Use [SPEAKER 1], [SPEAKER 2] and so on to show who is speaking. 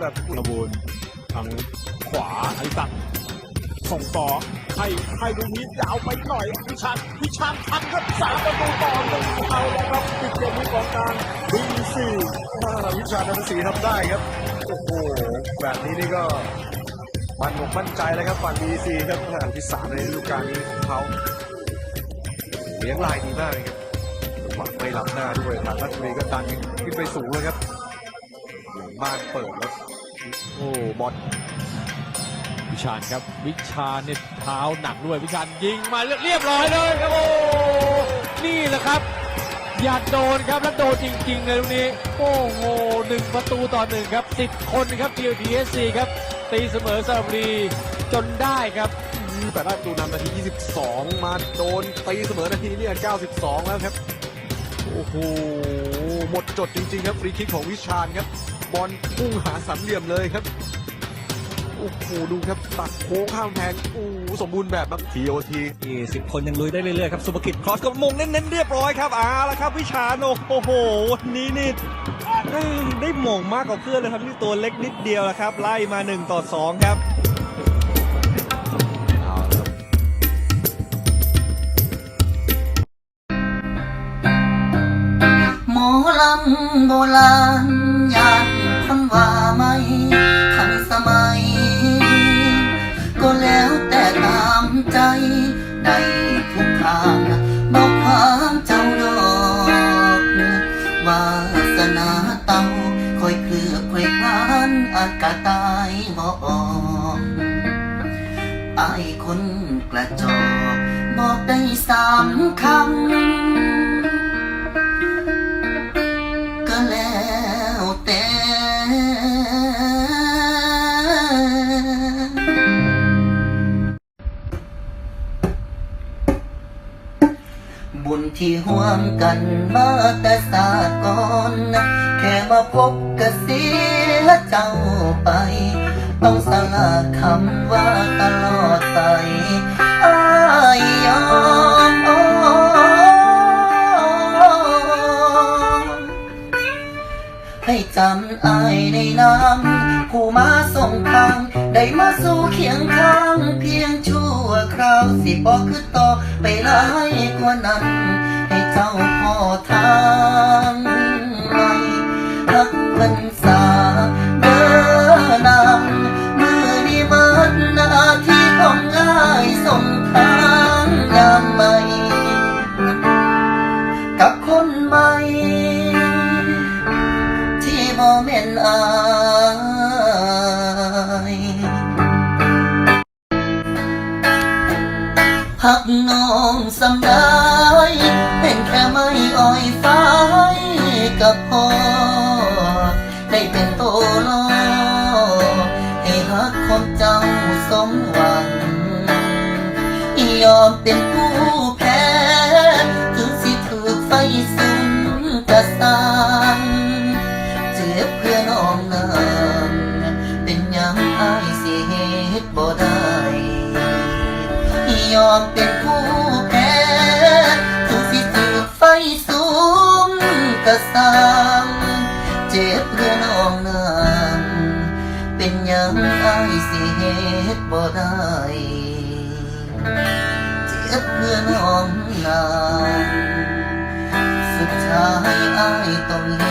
[SPEAKER 1] แบบ
[SPEAKER 2] กระบูนทางขวาไอริสักส่งต่อให้ให้ดูนี้ยาวไปหน่อยพิชานพิชานทันครับสามประตูต่อหนึ่งเอาแล้วครับปิดเกมนี้ของกลางบีซี
[SPEAKER 1] วิชานันทศรีทำได้ครับโอ้โหแบบนี้นี่ก็มันอกมั่นใจแล้วครับฝั่งบีซีครับอันที่สามในฤดูกาลนี้ของเขาเลี้ยงลายดีมากเลยครับหวังไม่ล้ำหน้าด้วยทางรัชบุรีก็ดันขึ้นไปสูงเลยครับ บ้านเปิดแล้วโอ้บอล
[SPEAKER 2] วิชานครับ วิชานเนี่ยเท้าหนักด้วยวิชานยิงมาเรียบร้อยเลยครับโอ้นี่แหละครับ อยากโดนครับแล้วโดนจริงๆเลยตรงนี้ โอ้โหหนึ่งประตูต่อหนึ่งครับสิบคนครับ TPSC ครับ ตีเสมอสระบุรีจนได้ครับ
[SPEAKER 1] แต่ได้ประตูนำนาที 22 มาโดนตีเสมอนาทีเนี่ย92 แล้วครับ โอ้โห หมดจดจริงๆครับฟรีคิกของวิชาญครับ บอลพุ่งหาสามเหลี่ยมเลยครับโอ้โหดูครับตัดโค้งข้ามแพงโอ้โหสมบูรณ์แบบครับทีโอที
[SPEAKER 3] นี่สิบคนยังลุยได้เรื่อยๆครับสุภกิจครอสก็มงเน้นๆเรียบร้อยครับเอาละครับวิชาโนโอ้โหวันนี้นี่ได้ได้หม่งมากกว่าเพื่อนเลยครับที่ตัวเล็กนิดเดียวนะครับ ไล่มา1ต่อ2ครับ
[SPEAKER 1] เอาละครับ
[SPEAKER 4] หมอลำโบราณยาน คว่าไม่ทันสมัย ก็แล้วแต่ตามใจได้ทุกทางบอกความเจ้าดอกวาสนาเต้าคอยเคลือคอยคลานอากาศตายบอกออกอายคนกระจอกบอกได้สามคำ บุญที่ห่วมกันมาแต่ศาสตร์ก่อนแค่มาพบก็เสียเจ้าไป ต้องสละคำว่าตลอดไปอายยอมให้จำอายในน้ำผู้มาส่งทาง ได้มาสู่เคียงข้างพี่ สิบอกคือต่อไปหลายกว่านั้น ให้เจ้าพ่อทางไรรักกันส หักน้องสำได้เป็นแค่ไม่อ้อยฟ้ายกับพ่อได้เป็นโตโลอให้หักของเจ้าสมหวัง ยอมเป็นผู้แพ้ ถึงสิถูกไฟสุมกระสัง อมเป็นผู้แพ้ถึงสิถูกไฟสุมกระสังเจ็บเพื่อน้องนางเป็นยังอายสิเหตุบ่ได้เจ็บเพื่อน้องนางสุดท้ายอายต้อง